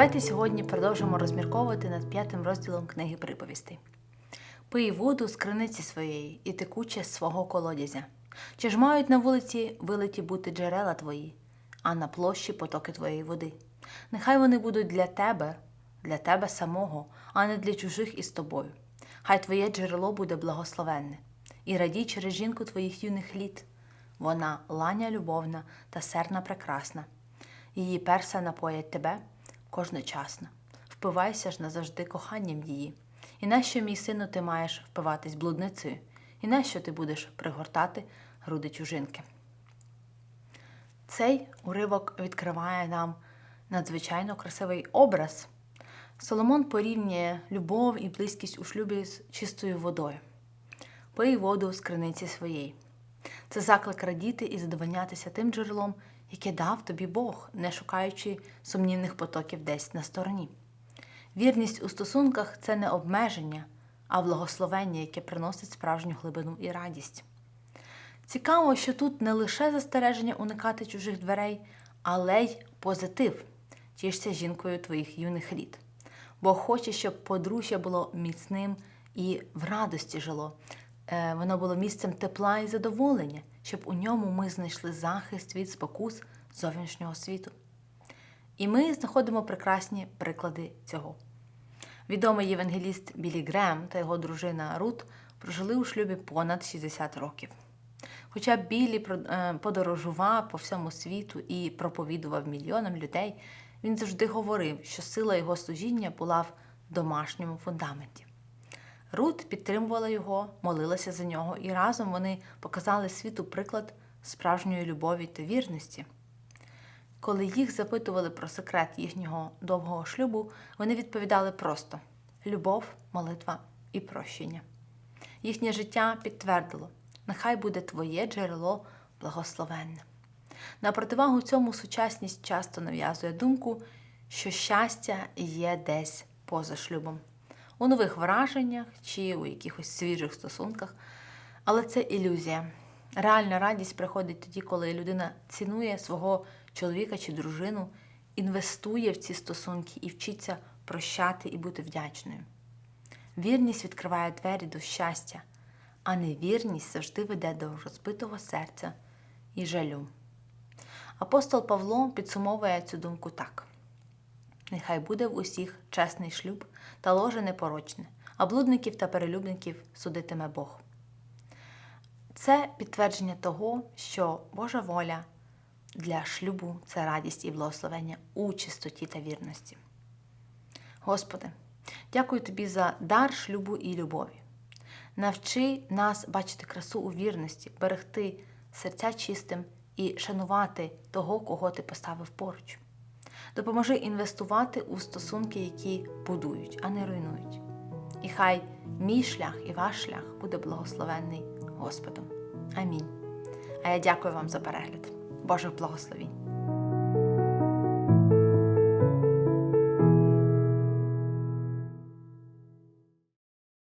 Давайте сьогодні продовжимо розмірковувати над п'ятим розділом книги приповістей. Пий воду з криниці своєї і текуче з свого колодязя. Чи ж мають на вулиці вилиті бути джерела твої, а на площі потоки твоєї води? Нехай вони будуть для тебе, для тебе самого, а не для чужих із тобою. Хай твоє джерело буде благословенне, і радій через жінку твоїх юних літ. Вона ланя любовна та серна прекрасна. Її перса напоять тебе кожночасно. Впивайся ж назавжди коханням її. І нащо, мій сину, ти маєш впиватись блудницею? І нащо ти будеш пригортати груди чужинки? Цей уривок відкриває нам надзвичайно красивий образ. Соломон порівнює любов і близькість у шлюбі з чистою водою. Пий воду з криниці своєї. Це заклик радіти і задовольнятися тим джерелом, яке дав тобі Бог, не шукаючи сумнівних потоків десь на стороні. Вірність у стосунках це не обмеження, а благословення, яке приносить справжню глибину і радість. Цікаво, що тут не лише застереження уникати чужих дверей, але й позитив тішся жінкою твоїх юних літ. Бог хоче, щоб подружжя було міцним і в радості жило. Е, Воно було місцем тепла і задоволення, щоб у ньому ми знайшли захист від спокус зовнішнього світу. І ми знаходимо прекрасні приклади цього. Відомий євангеліст Білі Грем та його дружина Рут прожили у шлюбі понад 60 років. Хоча Білі е, подорожував по всьому світу і проповідував мільйонам людей, він завжди говорив, що сила його служіння була в домашньому фундаменті. Рут підтримувала його, молилася за нього, і разом вони показали світу приклад справжньої любові та вірності. Коли їх запитували про секрет їхнього довгого шлюбу, вони відповідали просто: любов, молитва і прощення. Їхнє життя підтвердило: нехай буде твоє джерело благословенне. На противагу цьому сучасність часто нав'язує думку, що щастя є десь поза шлюбом, у нових враженнях чи у якихось свіжих стосунках. Але це ілюзія. Реальна радість приходить тоді, коли людина цінує свого чоловіка чи дружину, інвестує в ці стосунки і вчиться прощати і бути вдячною. Вірність відкриває двері до щастя, а невірність завжди веде до розбитого серця і жалю. Апостол Павло підсумовує цю думку так: нехай буде в усіх чесний шлюб та ложе непорочне, а блудників та перелюбників судитиме Бог. Це підтвердження того, що Божа воля для шлюбу це радість і благословення у чистоті та вірності. Господи, дякую Тобі за дар шлюбу і любові. Навчи нас бачити красу у вірності, берегти серця чистим і шанувати того, кого ти поставив поруч. Допоможи інвестувати у стосунки, які будують, а не руйнують. І хай мій шлях і ваш шлях буде благословенний Господом. Амінь. А я дякую вам за перегляд. Божих благословінь!